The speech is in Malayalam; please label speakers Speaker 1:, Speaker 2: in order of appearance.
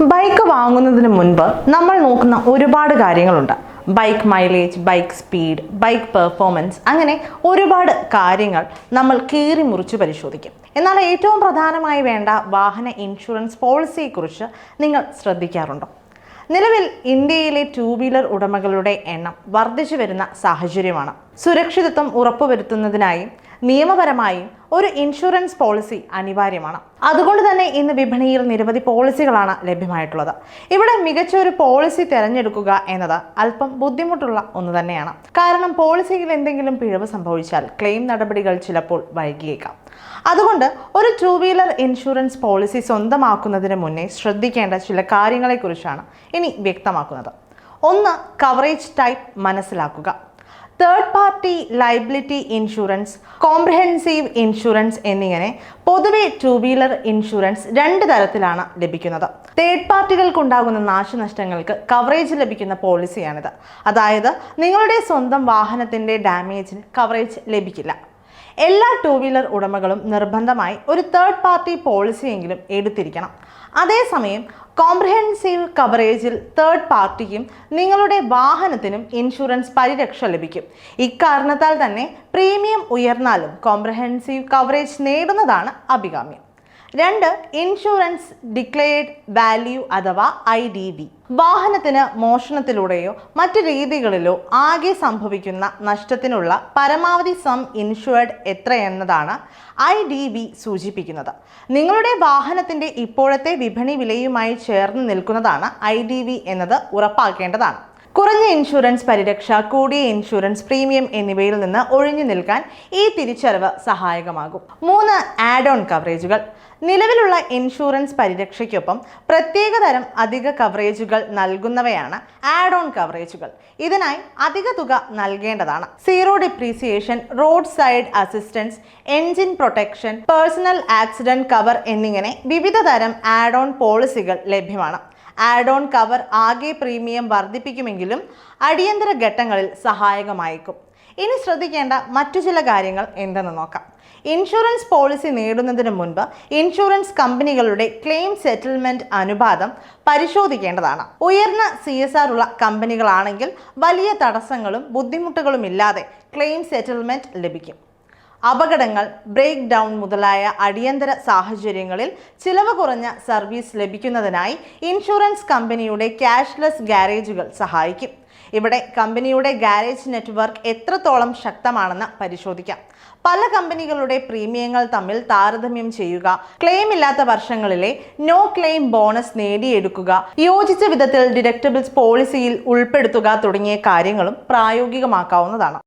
Speaker 1: ബൈക്ക് വാങ്ങുന്നതിന് മുൻപ് നമ്മൾ നോക്കുന്ന ഒരുപാട് കാര്യങ്ങളുണ്ട്. Bike mileage bike speed bike performance അങ്ങനെ ഒരുപാട് കാര്യങ്ങൾ നമ്മൾ കീറി മുറിച്ച് പരിശോധിക്കും. എന്നാൽ ഏറ്റവും പ്രധാനമായി വേണ്ട വാഹന ഇൻഷുറൻസ് പോളിസിയെക്കുറിച്ച് നിങ്ങൾ ശ്രദ്ധിക്കാറുണ്ടോ? നിലവിൽ ഇന്ത്യയിലെ ടൂ വീലർ ഉടമകളുടെ എണ്ണം വർദ്ധിച്ചു വരുന്ന സാഹചര്യമാണ്. സുരക്ഷിതത്വം ഉറപ്പുവരുത്തുന്നതിനായി നിയമപരമായും ഒരു ഇൻഷുറൻസ് പോളിസി അനിവാര്യമാണ്. അതുകൊണ്ട് തന്നെ ഇന്ന് വിപണിയിൽ നിരവധി പോളിസികളാണ് ലഭ്യമായിട്ടുള്ളത്. ഇവിടെ മികച്ച ഒരു പോളിസി തിരഞ്ഞെടുക്കുക എന്നത് അല്പം ബുദ്ധിമുട്ടുള്ള ഒന്ന് തന്നെയാണ്. കാരണം പോളിസിയിൽ എന്തെങ്കിലും പിഴവ് സംഭവിച്ചാൽ ക്ലെയിം നടപടികൾ ചിലപ്പോൾ വൈകിയേക്കാം. അതുകൊണ്ട് ഒരു ടു വീലർ ഇൻഷുറൻസ് പോളിസി സ്വന്തമാക്കുന്നതിന് മുന്നേ ശ്രദ്ധിക്കേണ്ട ചില കാര്യങ്ങളെക്കുറിച്ചാണ് ഇനി വ്യക്തമാക്കുന്നത്. ഒന്ന് കവറേജ് ടൈപ്പ് മനസ്സിലാക്കുക. Third party liability insurance comprehensive insurance എന്നിങ്ങനെ പൊതുവെ ടു വീലർ ഇൻഷുറൻസ് രണ്ട് തരത്തിലാണ് ലഭിക്കുന്നത്. തേർഡ് പാർട്ടികൾക്കുണ്ടാകുന്ന നാശനഷ്ടങ്ങൾക്ക് കവറേജ് ലഭിക്കുന്ന പോളിസിയാണിത് അതായത് നിങ്ങളുടെ സ്വന്തം വാഹനത്തിന്റെ ഡാമേജിന് കവറേജ് ലഭിക്കില്ല. എല്ലാ ടൂ വീലർ ഉടമകളും നിർബന്ധമായി ഒരു തേർഡ് പാർട്ടി പോളിസിയെങ്കിലും എടുത്തിരിക്കണം. അതേസമയം കോംപ്രഹെൻസീവ് കവറേജിൽ തേർഡ് പാർട്ടിക്കും നിങ്ങളുടെ വാഹനത്തിനും ഇൻഷുറൻസ് പരിരക്ഷ ലഭിക്കും. ഇക്കാരണത്താൽ തന്നെ പ്രീമിയം ഉയർന്നാലും കോംപ്രഹെൻസീവ് കവറേജ് നേടുന്നതാണ് അഭികാമ്യം. രണ്ട് ഇൻഷുറൻസ് ഡിക്ലെയർഡ് വാല്യൂ അഥവാ ഐ ഡി വി വാഹനത്തിന് മോഷണത്തിലൂടെയോ മറ്റു രീതികളിലോ ആകെ സംഭവിക്കുന്ന നഷ്ടത്തിനുള്ള പരമാവധി സം ഇൻഷുർഡ് എത്രയെന്നതാണ് ഐ ഡി ബി സൂചിപ്പിക്കുന്നത്. നിങ്ങളുടെ വാഹനത്തിന്റെ ഇപ്പോഴത്തെ വിപണി വിലയുമായി ചേർന്ന് നിൽക്കുന്നതാണ് ഐ ഡി ബി എന്നത് ഉറപ്പാക്കേണ്ടതാണ്. കുറഞ്ഞ ഇൻഷുറൻസ് പരിരക്ഷ കൂടിയ ഇൻഷുറൻസ് പ്രീമിയം എന്നിവയിൽ നിന്ന് ഒഴിഞ്ഞു നിൽക്കാൻ ഈ തിരിച്ചറിവ് സഹായകമാകും. മൂന്ന് ആഡ് ഓൺ കവറേജുകൾ നിലവിലുള്ള ഇൻഷുറൻസ് പരിരക്ഷയ്ക്കൊപ്പം പ്രത്യേക തരം അധിക കവറേജുകൾ നൽകുന്നവയാണ് ആഡ് ഓൺ കവറേജുകൾ ഇതിനായി അധിക തുക നൽകേണ്ടതാണ്. Zero depreciation road side assistance engine protection personal accident cover എന്നിങ്ങനെ വിവിധ തരം ആഡ് ഓൺ പോളിസികൾ ലഭ്യമാണ്. ആഡ് ഓൺ കവർ ആകെ പ്രീമിയം വർദ്ധിപ്പിക്കുമെങ്കിലും അടിയന്തര ഘട്ടങ്ങളിൽ സഹായകമായേക്കും. ഇനി ശ്രദ്ധിക്കേണ്ട മറ്റു ചില കാര്യങ്ങൾ എന്തെന്ന് നോക്കാം. ഇൻഷുറൻസ് പോളിസി നേടുന്നതിന് മുൻപ് ഇൻഷുറൻസ് കമ്പനികളുടെ ക്ലെയിം സെറ്റിൽമെന്റ് അനുപാതം പരിശോധിക്കേണ്ടതാണ്. ഉയർന്ന സി എസ് ആർ ഉള്ള കമ്പനികളാണെങ്കിൽ വലിയ തടസ്സങ്ങളും ബുദ്ധിമുട്ടുകളും ഇല്ലാതെ ക്ലെയിം സെറ്റിൽമെന്റ് ലഭിക്കും. അപകടങ്ങൾ ബ്രേക്ക് ഡൗൺ മുതലായ അടിയന്തര സാഹചര്യങ്ങളിൽ ചിലവ് കുറഞ്ഞ സർവീസ് ലഭിക്കുന്നതിനായി ഇൻഷുറൻസ് കമ്പനിയുടെ ക്യാഷ്ലെസ് ഗാരേജുകൾ സഹായിക്കും. ഇവിടെ കമ്പനിയുടെ ഗാരേജ് നെറ്റ്വർക്ക് എത്രത്തോളം ശക്തമാണെന്ന് പരിശോധിക്കാം. പല കമ്പനികളുടെ പ്രീമിയങ്ങൾ തമ്മിൽ താരതമ്യം ചെയ്യുക ക്ലെയിം ഇല്ലാത്ത വർഷങ്ങളിലെ നോ ക്ലെയിം ബോണസ് നേടിയെടുക്കുക യോജിച്ച വിധത്തിൽ ഡിഡക്റ്റബിൾസ് പോളിസിയിൽ ഉൾപ്പെടുത്തുക തുടങ്ങിയ കാര്യങ്ങളും പ്രായോഗികമാക്കാവുന്നതാണ്.